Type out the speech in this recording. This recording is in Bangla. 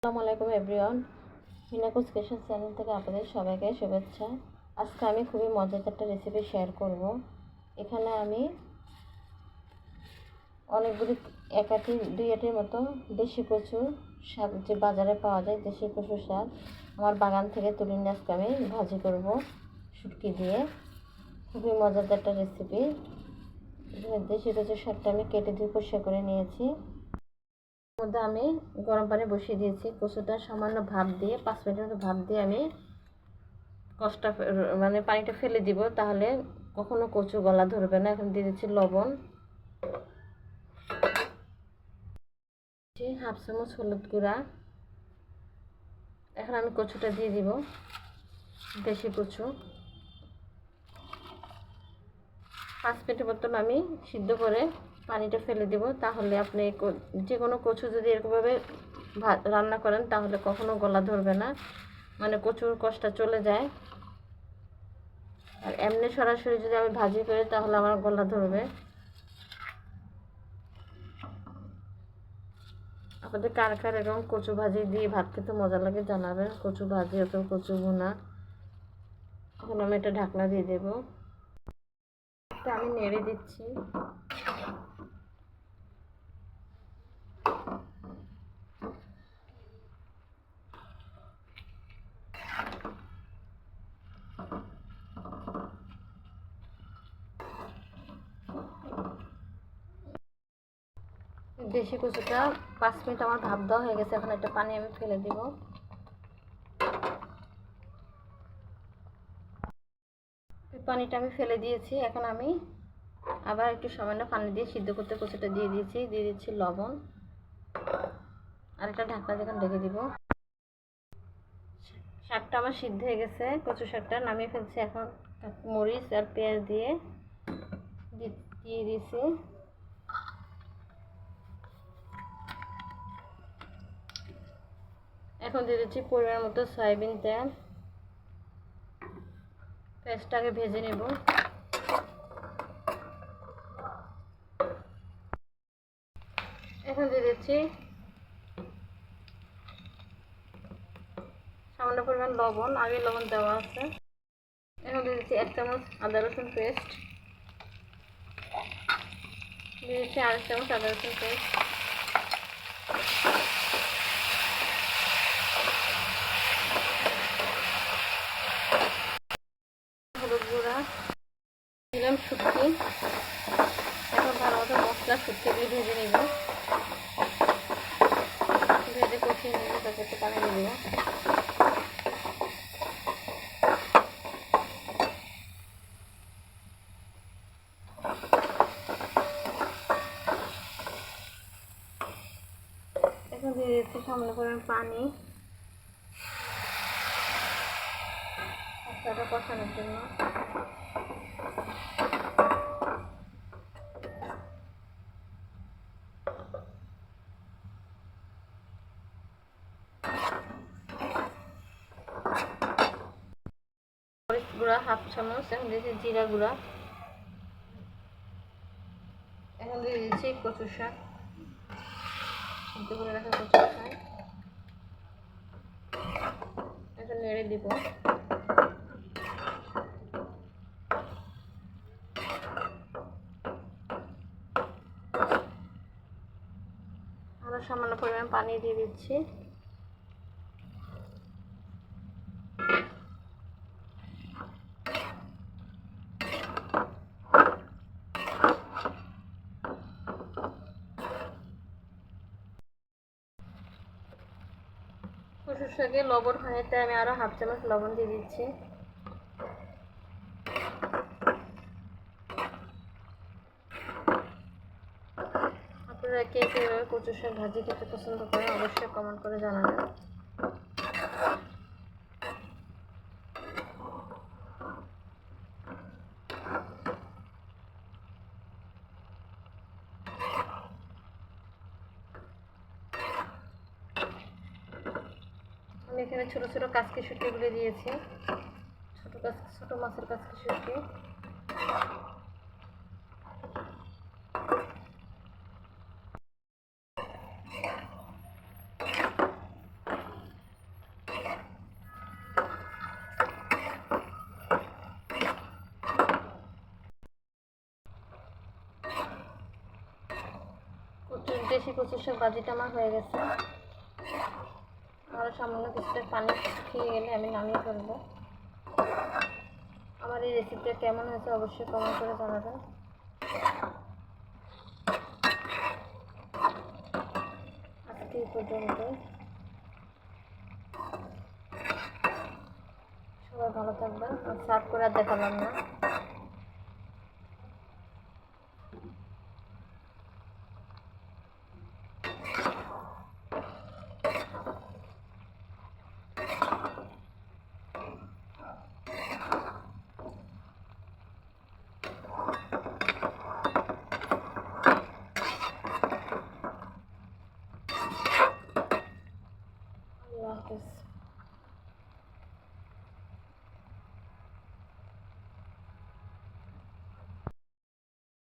আসসালামু আলাইকুম এভরিওয়ান মিনাকুস কিচেন চ্যানেল থেকে আপনাদের সবাইকে শুভেচ্ছা। আজকে আমি খুবই মজাদার একটা রেসিপি শেয়ার করব। এখানে আমি অনেকগুলি একাটি দুই আটির মতো দেশি কচু শাক যে বাজারে পাওয়া যায়, দেশি কচু শাক আমার বাগান থেকে তুলে নিয়ে আজকে আমি ভাজি করব শুটকি দিয়ে। খুবই মজাদার একটা রেসিপি দেশি কচু শাকটা আমি কেটে দিয়ে পরিষ্কার করে নিয়েছি। মধ্যে আমি গরম পানি বসিয়ে দিয়েছি। কচুটা সামান্য ভাপ দিয়ে, পাঁচ মিনিটের মতো ভাপ দিয়ে আমি কষটা মানে পানিটা ফেলে দিব। তাহলে কখনো কচু গলা ধরবে না। এখন দিয়ে দিচ্ছি লবণ। হাফ চামচ হলুদ গুঁড়া। এখন আমি কচুটা দিয়ে দিব, দেশি কচু। পাঁচ মিনিটের মতন আমি সিদ্ধ করে পানিটা ফেলে দেব, তাহলে আপনি যে কোনো কচু যদি এরকমভাবে রান্না করেন, তাহলে কখনো গলা ধরবে না। মানে কচুর কষটা চলে যায়। আর এমনি সরাসরি যদি আমি ভাজি করি, তাহলে আমার গলা ধরবে। আপনাদের কার কার এরকম কচু ভাজি দিয়ে ভাত খেতে মজা লাগে জানাবেন। কচু ভাজি অত কচু ভুনা। এখন আমি এটা ঢাকনা দিয়ে দেবো। আমি নেড়ে দিচ্ছি। দেশি কচুটা পাঁচ মিনিট আমার ভাব দেওয়া হয়ে গেছে, এখন একটা পানি আমি ফেলে দিব। পানিটা আমি ফেলে দিয়েছি, এখন আমি আবার একটু সামান্য পানি দিয়ে সিদ্ধ করতে কচুটা দিয়ে দিয়েছি, দিয়ে দিচ্ছি লবণ। আর একটা ঢাকনা যখন ঢেকে দিব। শাকটা আমার সিদ্ধ হয়ে গেছে, কচু শাকটা নামিয়ে ফেলছি এখন। মরিচ আর পেঁয়াজ দিয়ে দিয়ে দিয়েছি। এখন দিয়ে দিচ্ছি পরিমাণ মতো সয়াবিন তেল। পেঁয়াজটাকে ভেজে নেব। এখন দিয়ে দিচ্ছি সামান্য পরিমাণ লবণ, আগে লবণ দেওয়া আছে। এখন দিয়ে দিচ্ছি এক চামচ আদা রসুন পেস্ট। দিয়ে দিচ্ছি আরেক চামচ আদা রসুন পেস্ট হলুদ গুঁড়া দিলাম এখন ভালো মতো মশলা শুটকিগুলি ভেজে নিব। ভেজে কষিয়ে নিব, তারপর একটু পানি দিয়ে দেবো। এখন দিয়ে দিচ্ছি সামনে পরিমাণ পানি। মশলাটা কষানোর জন্য গুঁড়া হাফ চামচ, এখন দিয়েছি জিরা গুঁড়া। এখন দিয়ে দিচ্ছি কচু শাক। সিদ্ধ করে রাখা কচু শাক। এখন নেড়ে দিব। আরও সামান্য পরিমাণ পানি দিয়ে দিচ্ছি। কচুর শাকে লবণ হয় তাই আমি আরও হাফ চামচ লবণ দিয়ে দিচ্ছি। আপনারা কে কে কচুর শাক ভাজি খেতে পছন্দ করেন অবশ্যই কমেন্ট করে জানাবেন। আমি এখানে ছোট ছোটো কাঁচকি শুটিগুলো দিয়েছি। ছোট কাজ ছোট মাছের কাঁচকি শুটি দেশি কচুর শাক ভাজিটা আমার হয়ে গেছে। আমার সামান্য কিছুটা পানি খেয়ে গেলে আমি নামিয়ে ফেলব। আমার এই রেসিপিটা কেমন হয়েছে অবশ্যই কমেন্ট করে জানাবেন। আজকে পর্যন্ত। সবাই ভালো থাকবেন। আর সার্ভ করে দেখালাম না। হাফিজ